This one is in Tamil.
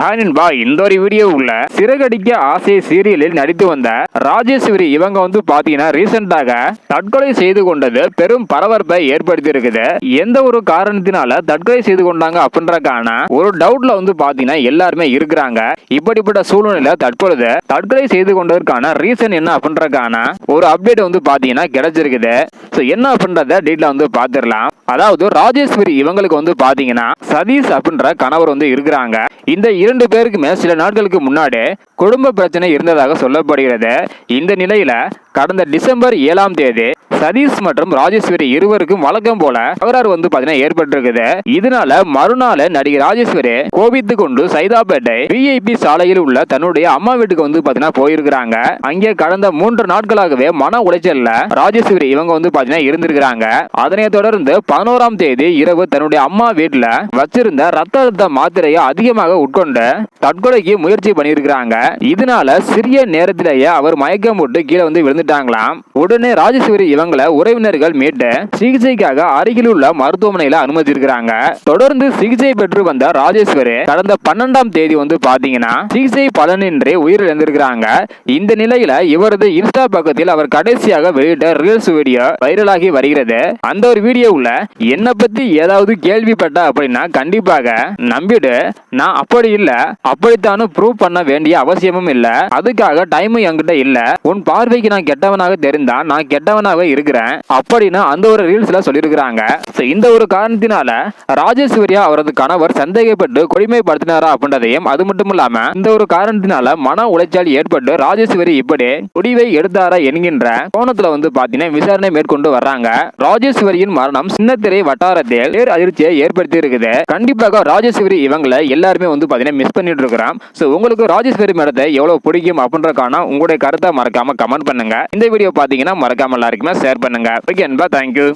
ஹானின்பா இந்த ஒரு வீடியோ உள்ள சிறகடிக்க ஆசை சீரியலில் நடித்து வந்த ராஜேஸ்வரி இவங்க வந்து பாத்தீங்கன்னா ரீசெண்டாக தற்கொலை செய்து கொண்டது பெரும் பரபரப்பை ஏற்படுத்தி இருக்குது எந்த ஒரு காரணத்தினால தற்கொலை செய்து கொண்டாங்க அப்படின்றக்கான ஒரு டவுட்ல வந்து பாத்தீங்கன்னா எல்லாருமே இருக்கிறாங்க. இப்படிப்பட்ட சூழ்நிலையில தற்பொழுது தற்கொலை செய்து கொண்டதற்கான ரீசன் என்ன அப்படின்றக்கான ஒரு அப்டேட் வந்து பாத்தீங்கன்னா கிடைச்சிருக்குது. ஸோ என்ன அப்படின்றத டீட்டெயில் வந்து பார்த்துடலாம். அதாவது ராஜேஸ்வரி இவங்களுக்கு வந்து பாத்தீங்கன்னா சதீஷ் அப்படின்ற கணவர் வந்து இருக்கிறாங்க. இந்த இரண்டு பேருக்குமே சில நாட்களுக்கு முன்னாடி குடும்ப பிரச்சனை இருந்ததாக சொல்லப்படுகிறது. இந்த நிலையில கடந்த டிசம்பர் ஏழாம் தேதி சதீஷ் மற்றும் ராஜேஸ்வரி இருவருக்கும் வழக்கம் போல தகராறு வந்து பாத்தீங்கன்னா ஏற்பட்டிருக்குது. இதனால மறுநாள் நடிகை ராஜேஸ்வரி கோபித்து கொண்டு சைதாப்பேட்டை விஐபி சாலையில் உள்ள தன்னுடைய அம்மா வீட்டுக்கு வந்து பாத்தீங்கன்னா போயிருக்கிறாங்க. அங்கே கடந்த மூன்று நாட்களாகவே மன உளைச்சல்ல ராஜேஸ்வரி இவங்க வந்து பாத்தீங்கன்னா இருந்திருக்கிறாங்க. அதனை தொடர்ந்து பதினோராம் தேதி இரவு தன்னுடைய அம்மா வீட்டுல வச்சிருந்த ரத்த அழுத்த மாத்திரையை அதிகமாக உட்கொண்டு தற்கொலைக்கு முயற்சி பண்ணியிருக்கிறாங்க. இதனால சிறிய நேரத்திலேயே அவர் மயக்கம் போட்டு கீழே வந்து விழுந்துட்டாங்களாம். உடனே ராஜேஸ்வரி இவங்களை உறவினர்கள் மீட்டு சிகிச்சைக்காக அருகில் உள்ள மருத்துவமனையில அனுமதிச்சிருக்கிறாங்க தொடர்ந்து சிகிச்சை பெற்று வந்த ராஜேஸ்வரி கடந்த பன்னெண்டாம் தேதி வந்து பாத்தீங்கன்னா சிகிச்சை பலனின்றி உயிரிழந்திருக்கிறாங்க. இந்த நிலையில இவரது இன்ஸ்டா பக்கத்தில் அவர் கடைசியாக வெளியிட்ட ரீல்ஸ் வீடியோ வைரலாகி வருகிறது. அந்த ஒரு வீடியோவுல என்ன பத்தி ஏதாவது கேள்விப்பட்ட அப்படின்னா கண்டிப்பாக நம்பிடு. நான் அப்படி இல்ல. அப்படித்தானும் ப்ரூவ் பண்ண வேண்டிய அவசியமும் இல்ல. அதுக்காக டைமும் என்கிட்ட இல்ல. உன் பார்வைக்கு நான் கெட்டவனாக தெரிந்தா நான் கெட்டவனாக இருக்கிறேன். அப்படின்னு அந்த ஒரு ரீல்ஸ்ல சொல்லியிருக்கிறாங்க. இந்த ஒரு காரணத்தினால ராஜேஸ்வரியா அவரது கணவர் சந்தேகப்பட்டு கொடுமைப்படுத்தினாரா அப்படின்றதையும் அது மட்டும் இல்லாம இந்த ஒரு காரணத்தினால மன உளைச்சல் ஏற்பட்டு ராஜேஸ்வரி இப்படி முடிவை எடுத்தாரா என்கின்ற கோணத்துல வந்து பாத்தீங்கன்னா விசாரணை மேற்கொண்டு வர்றாங்க. ராஜேஸ்வரியின் மரணம் சின்னத்திரை வட்டாரத்தில் பேர் அதிர்ச்சியை ஏற்படுத்தி இருக்குது. கண்டிப்பாக ராஜேஸ்வரி இவங்களை எல்லாருமே வந்து பாத்தீங்கன்னா மிஸ் பண்ணிட்டு இருக்கிறோம் ஸோ உங்களுக்கு ராஜேஸ்வரி மேடத்தை எவ்வளவு பிடிக்கும் அப்படின்றக்கான உங்களுடைய கருத்தை மறக்காம கமெண்ட் பண்ணுங்க. இந்த வீடியோ பாத்தீங்கன்னா மறக்காம எல்லாருக்குமே ஷேர் பண்ணுங்க. ஓகே அன்பா தேங்க்யூ